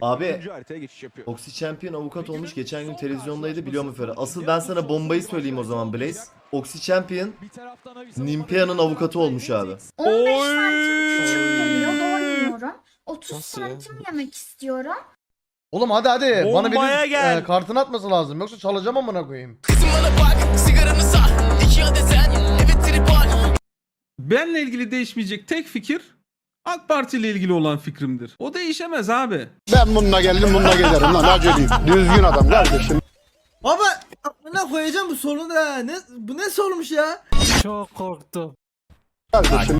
Abi haritaya geçiş yapıyor. Oxy Champion avukat olmuş geçen gün televizyondaydı biliyor musun Ferhat? Asıl ben sana bombayı söyleyeyim o zaman Blaze. Oxy Champion Nimpea'nın avukatı olmuş abi. 15 Oy. santim küçük geliyor doymuyorum. 30 santim yemek istiyorum. Oğlum hadi hadi. Bana Bombaya gel. e, kartını atması lazım. Yoksa çalacağım amına koyayım. Benle ilgili değişmeyecek tek fikir AK Parti ile ilgili olan fikrimdir. O değişemez abi. Ben bununla geldim bununla giderim lan aceleyim. Düzgün adam kardeşim. Baba aklına koyacağım bu sorunu da. Ne, bu ne sormuş ya? Kardeşim.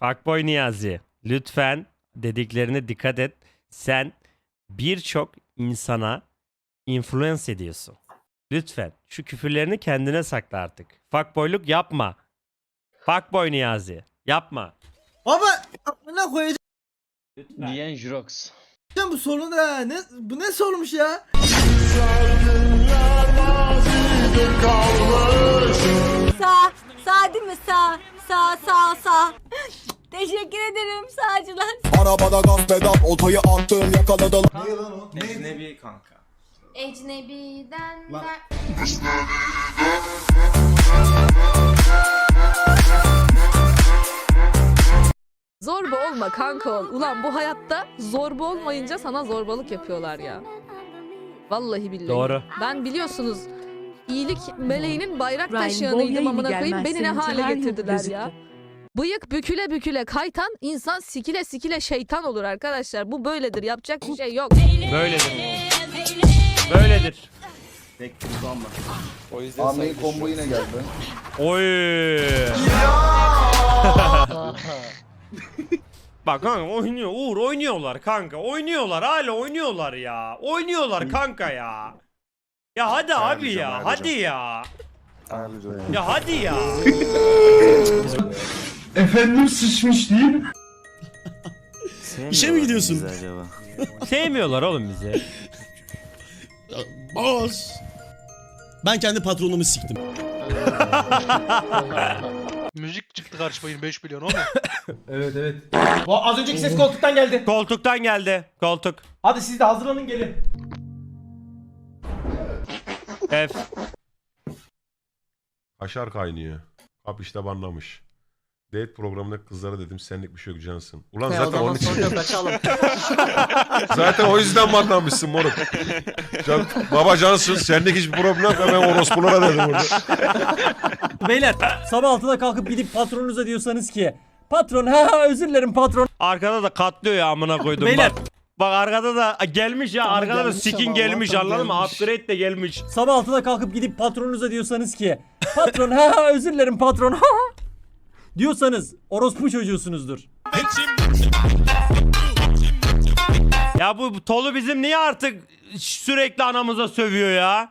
Fuckboy Niyazi. Lütfen dediklerine dikkat et. Sen birçok insana influence ediyorsun. Lütfen şu küfürlerini kendine sakla artık. Fuckboyluk yapma. Fuckboy Niyazi. Yapma. Baba aklına koyacağım Diyen Jirox. bu sorunu da. Ne, bu ne sormuş ya? Sağ, sağ değil mi sağ? Sağ, sağ, sağ. Teşekkür ederim sağcılar. Arabada gaz pedal otoyu attım yakaladım. Ecnebi kanka. Ecnebi'den Zorba olma kanka ol. Ulan bu hayatta zorba olmayınca sana zorbalık yapıyorlar ya. Vallahi billahi. Doğru. Ben biliyorsunuz iyilik meleğinin bayrak Ryan, taşıyanıydım amına koyayım. Beni ne hale getirdiler ya. Bıyık büküle büküle kaytan insan sikile sikile şeytan olur arkadaşlar. Bu böyledir. Yapacak bir şey yok. Böyledir. Böyledir. O yüzden Ahmet'in combo yine geldi. Oy. Bak kanka oynuyor. Uğur oynuyorlar kanka. Oynuyorlar hala oynuyorlar ya. Oynuyorlar kanka ya. Ya hadi abi ya. Hadi ya. Ya hadi ya. Efendim sıçmış değil İşe mi gidiyorsun? Sevmiyorlar oğlum bizi. Boz. Ben kendi patronumu siktim. Müzik çıktı karşıma 25 milyon o mu? Evet evet. Az önceki ses koltuktan geldi. Koltuktan geldi. Koltuk. Hadi siz de hazırlanın gelin. F. Aşar kaynıyor. Kap işte banlamış. Date programında kızlara dedim senlik bir şey yok cansın. Ulan zaten onun için. zaten o yüzden banlamışsın moruk. Can, baba cansın senlik hiçbir problem yok. Ben orospulara dedim orada. Beyler sabah 6'da kalkıp gidip patronunuza diyorsanız ki Patron ha ha özür dilerim patron. Arkada da katlıyor ya amına koydum Beyler. bak. Bak arkada da gelmiş ya arkada da gelmiş skin ama gelmiş Allah'tan anladın mı? gelmiş. Upgrade de gelmiş. Sabah 6'da kalkıp gidip patronunuza diyorsanız ki Patron ha ha özür dilerim patron ha ha diyorsanız orospu çocuğusunuzdur. Ya bu, Tolu bizim niye artık sürekli anamıza sövüyor ya?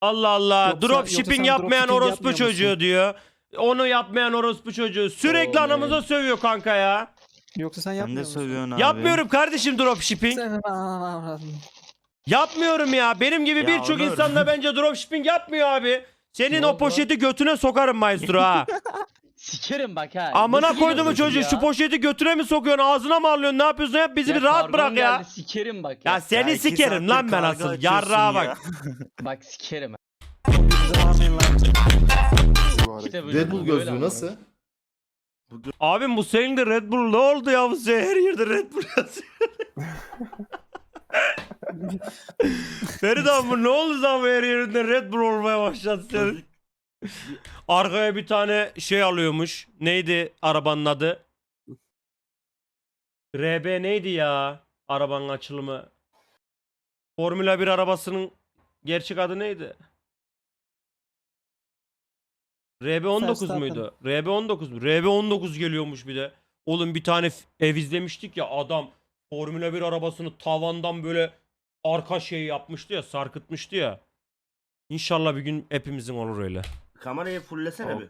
Allah Allah. Yoksa- drop yoksa shipping sen yapmayan dropshipping orospu yapmıyor çocuğu musun? diyor. Onu yapmayan orospu çocuğu. Sürekli Oh, anamıza sövüyor kanka ya. Yoksa sen yapmıyor musun? Yapmıyorum kardeşim drop shipping. Yapmıyorum ya. Benim gibi birçok insan da bence drop shipping yapmıyor abi. Senin o poşeti götüne sokarım maestro ha. Sikerim bak ha. Amına Nasıl geliyorsun çocuğu ya? şu poşeti götüne mi sokuyorsun ağzına mı alıyorsun ne yapıyorsun yap bizi Ya bir rahat kargon bırak ya. geldi, Sikerim bak Ya ya. seni sikerim lan ben asıl yarrağa bak. Bak sikerim. Red Bull gözlüğü nasıl? Abim bu senin de Red Bull ne oldu ya bu senin her yerde Red Bull yazıyor. Ferit abi bu ne oldu zaman her yerinde Red Bull olmaya başladı senin. Arkaya bir tane şey alıyormuş. Neydi arabanın adı? RB neydi ya? Arabanın açılımı. Formula 1 arabasının gerçek adı neydi? RB19 Verstappen. muydu? RB19 mu? RB19 geliyormuş bir de. Oğlum bir tane ev izlemiştik ya adam Formula 1 arabasını tavandan böyle arka şey yapmıştı ya sarkıtmıştı ya. İnşallah bir gün hepimizin olur öyle. Kamerayı fullesene bir.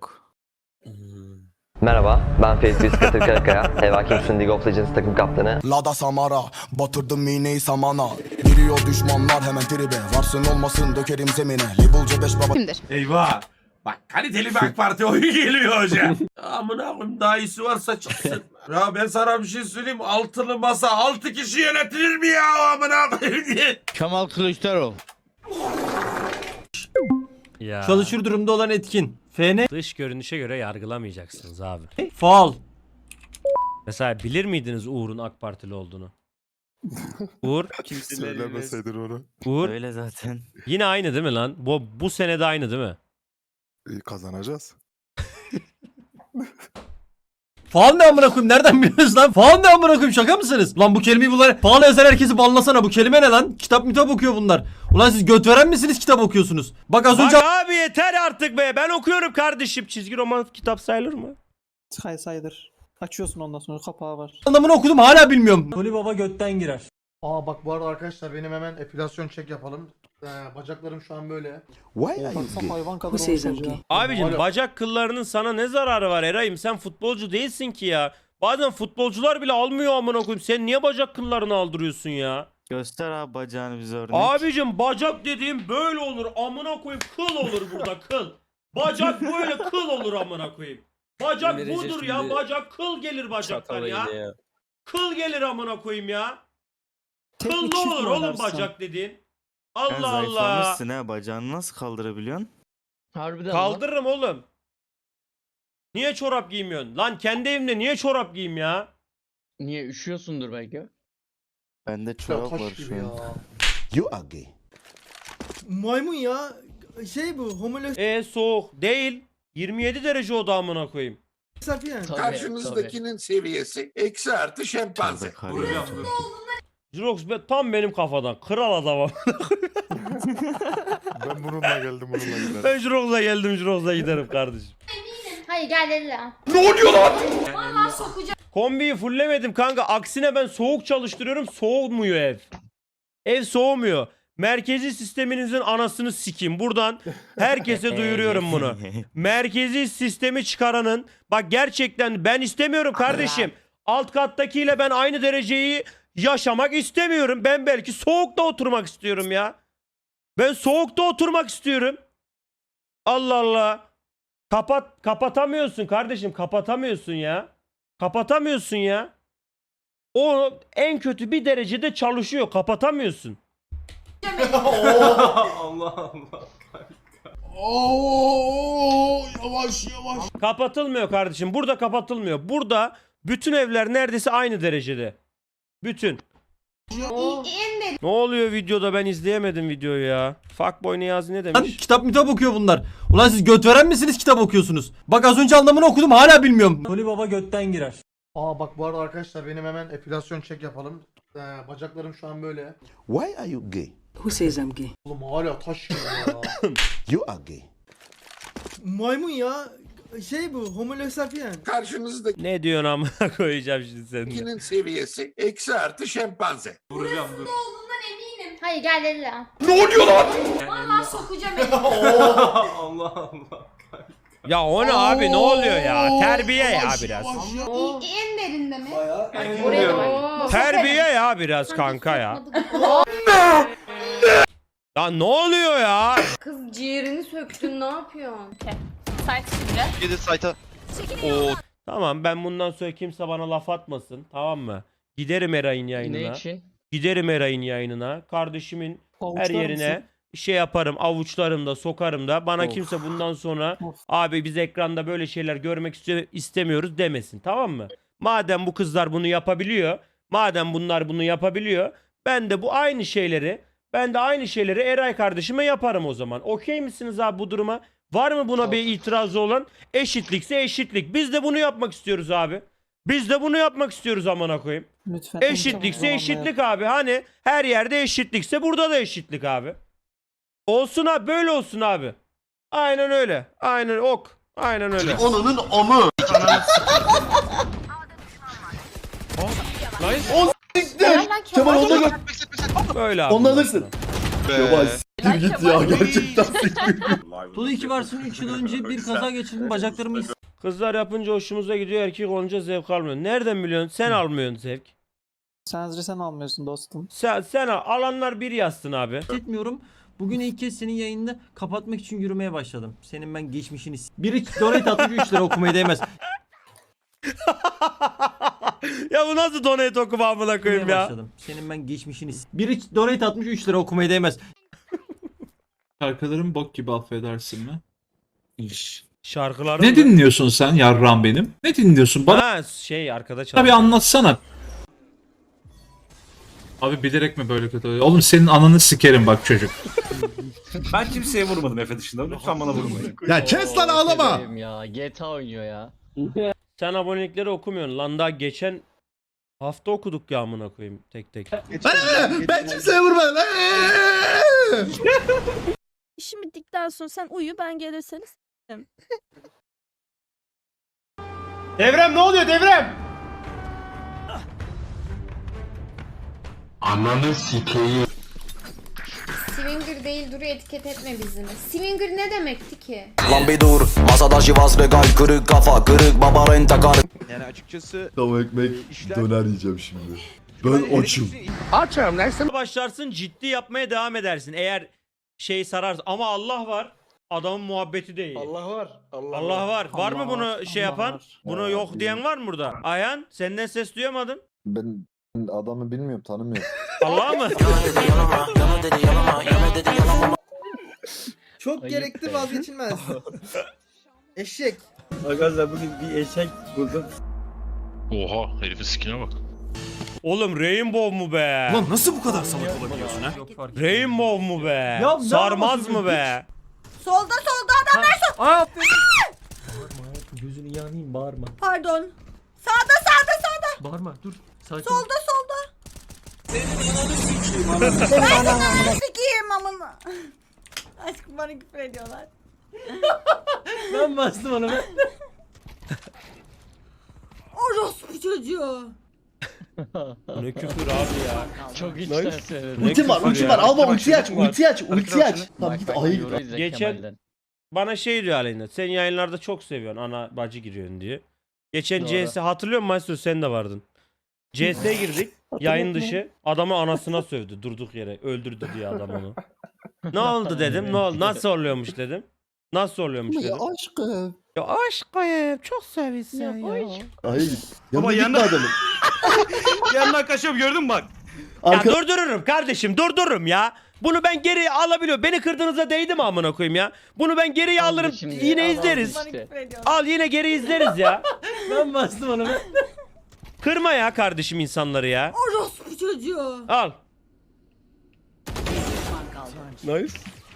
Merhaba ben Fethi Biskatır Karakaya. Eva Kingston League of Legends takım kaptanı. Lada Samara batırdım iğneyi samana. Giriyor düşmanlar hemen tribe. Varsın olmasın dökerim zemine. Labelce beş baba. Kimdir? Eyvah. Bak kaliteli bir AK Parti oyunu geliyor hocam. Amına koyayım daha iyisi varsa çıksın. ya ben sana bir şey söyleyeyim. Altılı masa altı kişi yönetilir mi ya amına koyayım diye. Kemal Kılıçdaroğlu. Ya. Çalışır durumda olan etkin. FN. Dış görünüşe göre yargılamayacaksınız abi. Faal. Mesela bilir miydiniz Uğur'un AK Partili olduğunu? Uğur, Söylemeseydin onu. Uğur Öyle zaten. yine aynı değil mi lan? Bu bu senede aynı değil mi? Kazanacağız. Faal ne amına koyayım? Nereden biliyorsunuz lan? Faal ne amına koyayım? Şaka mısınız? Lan bu kelimeyi bunlar faal yazan herkesi banlasana. Bu kelime ne lan? Kitap mitap okuyor bunlar. Ulan siz göt veren misiniz kitap okuyorsunuz? Bak az önce Bak abi yeter artık be. Ben okuyorum kardeşim. Çizgi roman kitap sayılır mı? Say sayılır. Açıyorsun ondan sonra kapağı var. anlamını okudum hala bilmiyorum. Toli baba götten girer. Aa bak bu arada arkadaşlar benim hemen epilasyon çek yapalım. Ee, bacaklarım şu an böyle. hayvan kadar Abicim Alo. bacak kıllarının sana ne zararı var Eray'ım? Sen futbolcu değilsin ki ya. Bazen futbolcular bile almıyor amına koyayım. Sen niye bacak kıllarını aldırıyorsun ya? Göster abi bacağını bize örnek. Abicim bacak dediğim böyle olur. Amına koyayım kıl olur burada kıl. Bacak böyle kıl olur amına koyayım. Bacak budur ya. Bacak kıl gelir bacaktan ya. Kıl gelir amına koyayım ya. Kıl ne olur oğlum bacak dediğin. Allah Allah. ha bacağını nasıl kaldırabiliyorsun? Harbiden Kaldırırım oğlum. Niye çorap giymiyorsun? Lan kendi evimde niye çorap giyeyim ya? Niye üşüyorsundur belki? Bende Ya taş gibi ya. You are gay. Maymun ya. Şey bu homolog E soğuk değil. 27 derece o da amına koyayım. sapiyen. Karşınızdakinin seviyesi eksi artı şempanze. Jirox be tam benim kafadan. Kral adamım. Ben bununla geldim bununla giderim. ben Jirox'a geldim Jirox'a giderim kardeşim. Hayır gel dedi lan. Kombiyi fullemedim kanka. Aksine ben soğuk çalıştırıyorum. Soğumuyor ev. Ev soğumuyor. Merkezi sisteminizin anasını sikeyim. Buradan herkese duyuruyorum bunu. Merkezi sistemi çıkaranın bak gerçekten ben istemiyorum kardeşim. Alt kattakiyle ben aynı dereceyi yaşamak istemiyorum. Ben belki soğukta oturmak istiyorum ya. Ben soğukta oturmak istiyorum. Allah Allah. Kapat kapatamıyorsun kardeşim kapatamıyorsun ya. Kapatamıyorsun ya. O en kötü bir derecede çalışıyor. Kapatamıyorsun. Kapatılmıyor kardeşim. Burada kapatılmıyor. Burada bütün evler neredeyse aynı derecede. Bütün. Ne oluyor videoda ben izleyemedim videoyu ya. Fuckboy Niyazi ne Lan demiş? kitap mitap okuyor bunlar. Ulan siz göt veren misiniz kitap okuyorsunuz? Bak az önce anlamını okudum hala bilmiyorum. Toli baba götten girer. Aa bak bu arada arkadaşlar benim hemen epilasyon çek yapalım. Ee, bacaklarım şu an böyle. Why are you gay? Who says I'm gay? Oğlum hala taş gibi ya. You are gay. Maymun ya. Şey bu homolog sapiyen. Karşınızdakinin Ne diyorsun amına koyacağım şimdi senin. seviyesi eksi artı şempanze. Hayır gel dedi lan. Ne oluyor lan? Vallahi sokacağım elini. Ya o ne abi ne oluyor ya? Terbiye ya biraz. En derinde mi? Oraya bak. Terbiye ya biraz kanka ya. Ya ne oluyor ya? Kız ciğerini söktün ne yapıyorsun? Tamam ben bundan sonra kimse bana laf atmasın tamam mı? Giderim Eray'ın Ne yayınına. için? Giderim Eray'ın yayınına. Kardeşimin her yerine şey yaparım avuçlarım da sokarım da. Bana Of. kimse bundan sonra abi biz ekranda böyle şeyler görmek iste- istemiyoruz demesin tamam mı? Madem bu kızlar bunu yapabiliyor. Madem bunlar bunu yapabiliyor. Ben de bu aynı şeyleri ben de aynı şeyleri Eray kardeşime yaparım o zaman. Okey misiniz abi bu duruma? Var mı buna bir itirazı olan? Eşitlikse eşitlik. Biz de bunu yapmak istiyoruz abi. Biz de bunu yapmak istiyoruz amına koyayım. Lütfen. Eşitlikse eşitlik abi. Hani her yerde eşitlikse burada da eşitlik abi. Olsun abi böyle olsun abi. Aynen öyle. Aynen ok. Aynen öyle. Onunun amı. Nice. Kemal onu da gör. Böyle abi. Onu alırsın. Kemal Gir git ya gerçekten. Tuğla 2 varsın 3 yıl önce bir kaza geçirdim bacaklarımı Kızlar yapınca hoşumuza gidiyor erkek olunca zevk almıyor. Nereden biliyorsun? Sen almıyorsun zevk. Sadece sen almıyorsun dostum. Sen, sen al. Alanlar bir yazsın abi. hissetmiyorum. Bugün ilk kez senin yayında kapatmak için yürümeye başladım. Senin ben geçmişini... s- Biri donate atmış 3 lira okumaya değmez. ya bu nasıl donate okuma amına koyayım Yürümeye ya? başladım. Senin ben geçmişini... s- Biri donate atmış 3 lira okumaya değmez. Şarkılarım bok gibi affedersin mi? İş. Şarkıları Ne mı? dinliyorsun sen yarram benim? Ne dinliyorsun? Bana Ha şey arkada bir çalıyor. anlatsana. Abi bilerek mi böyle kötü oluyor? Oğlum senin ananı sikerim bak çocuk. Ben kimseye vurmadım Efe dışında. Lütfen bana vurmayın. Ya kes lan ağlama. Ya GTA oynuyor ya. Sen abonelikleri okumuyorsun. Lan daha geçen hafta okuduk ya amına koyayım tek tek. Ben kimseye vurmadım. İşim bittikten sonra sen uyu ben gelirseniz. Devrem ne oluyor devrem? Swinger değil duru etiket etme bizini. Swinger ne demekti ki? Lan bir dur masada şivas regal kırık kafa kırık baba rentakar Yani açıkçası Tavuk ekmek döner yiyeceğim şimdi. Ben açım. Başlarsın ciddi yapmaya devam edersin. Eğer şey sararsa ama Allah var. Adamın muhabbeti değil. Allah, var. var. Var mı bunu şey Allah yapan? var. Bunu yok diyen var mı burada? Ayhan senden ses duyamadım. Ben adamı bilmiyorum tanımıyorum. Allah mı? Çok gerekli vazgeçilmez. Eşek. Oha herifin sikine bak. Oğlum Rainbow mu be? Lan nasıl bu kadar salak olabiliyorsun ha? Yok fark Rainbow mu be? Ya ne Sarmaz yapıyorsun? mı be? Solda solda adam. Aa, Gözünü yanayım bağırma. Pardon. Sağda sağda sağda. Bağırma dur. Sakin. Solda solda. ben de ananı sikeyim amına. Aşkım bana küfür ediyorlar. Ben bastım onu ben. Orospu çocuğu. Bu ne küfür abi ya. Çok içten söyledim. Ulti var ulti ya. var alma ulti aç ulti aç ulti aç. Tamam git ayı git. Geçen- Bana şey diyor Aleyna. Sen yayınlarda çok seviyorsun. Ana bacı giriyorsun diye. Geçen Doğru. CS hatırlıyor musun Maestro sen de vardın. CS'ye girdik. yayın dışı. Adamı anasına sövdü durduk yere. Öldürdü diye adam onu. ne oldu dedim. Ne oldu? Nasıl oluyormuş dedim. Nasıl oluyormuş dedim. aşkım. Ya aşkım çok seviyorsun ya. Ayı git. Yanına gitme adamın. Yanına kaçıyorum gördün mü bak. Ya Arka... durdururum kardeşim durdururum ya. Bunu ben geri alabiliyorum. Beni kırdığınıza değdi mi amına koyayım ya? Bunu ben geriye alırım. şimdi Yine ya, izleriz. Ediyorlar. Al yine geri izleriz ya. Ben bastım onu ben. Kırma ya kardeşim insanları ya. Orospu çocuğu. Al.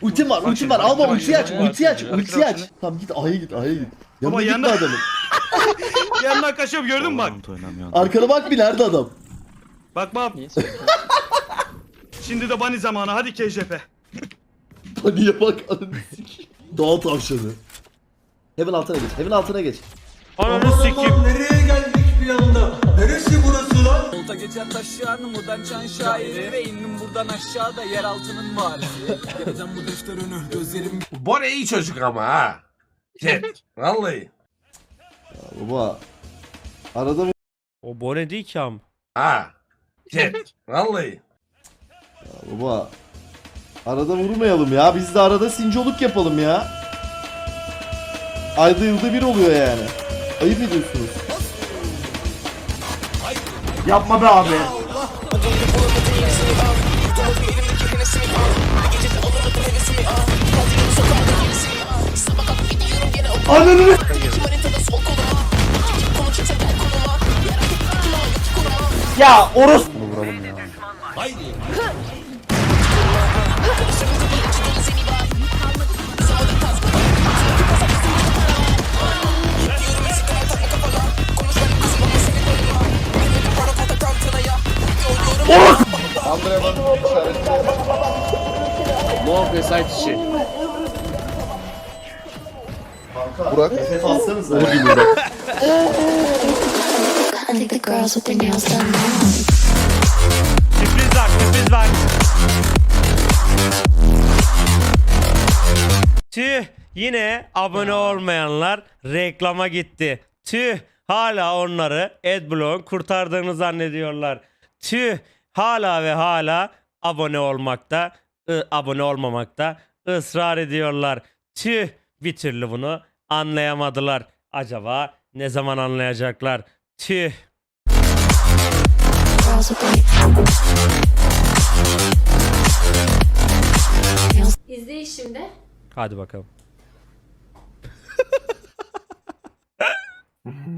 Ultim var ultim var alma ulti aç ulti aç ulti aç. Tamam git ayı git ayı git. Yanına gitme yanına- adamın. Yanına kaçıyorum gördün mü bak. Arkana bak bir nerede adam. Bak bak. Şimdi de bani zamanı hadi KJP. Paniğe bak. Doğal tavşanı. Heaven altına geç. Heaven altına geç. Ananı sikeyim. Nereye geldik bir anda? Neresi burası lan? Yolda geçer taşlar Mudan çan şairi Ve indim buradan aşağıda yer altının varisi Yapacağım bu defter önü gözlerim Bora iyi çocuk ama ha. Chat. Vallahi. Baba. Arada O bone değil ki am. Ha. Chat. Vallahi. Baba. Arada vurmayalım ya. Biz de arada sincoluk yapalım ya. Ayda yılda bir oluyor yani. Ayıp ediyorsunuz. Yapma be abi. Ananı Ya oros Burak. Nefes alsanıza. Onu gibi bak. I think the girls with their nails done Sürpriz var sürpriz var. Tüh yine abone olmayanlar reklama gitti. Tüh hala onları Adblock'un kurtardığını zannediyorlar. Tüh hala ve hala abone olmakta, ı, abone olmamakta ısrar ediyorlar. Tüh bir türlü bunu anlayamadılar. Acaba ne zaman anlayacaklar? Tüh. İzleyin şimdi. Hadi bakalım.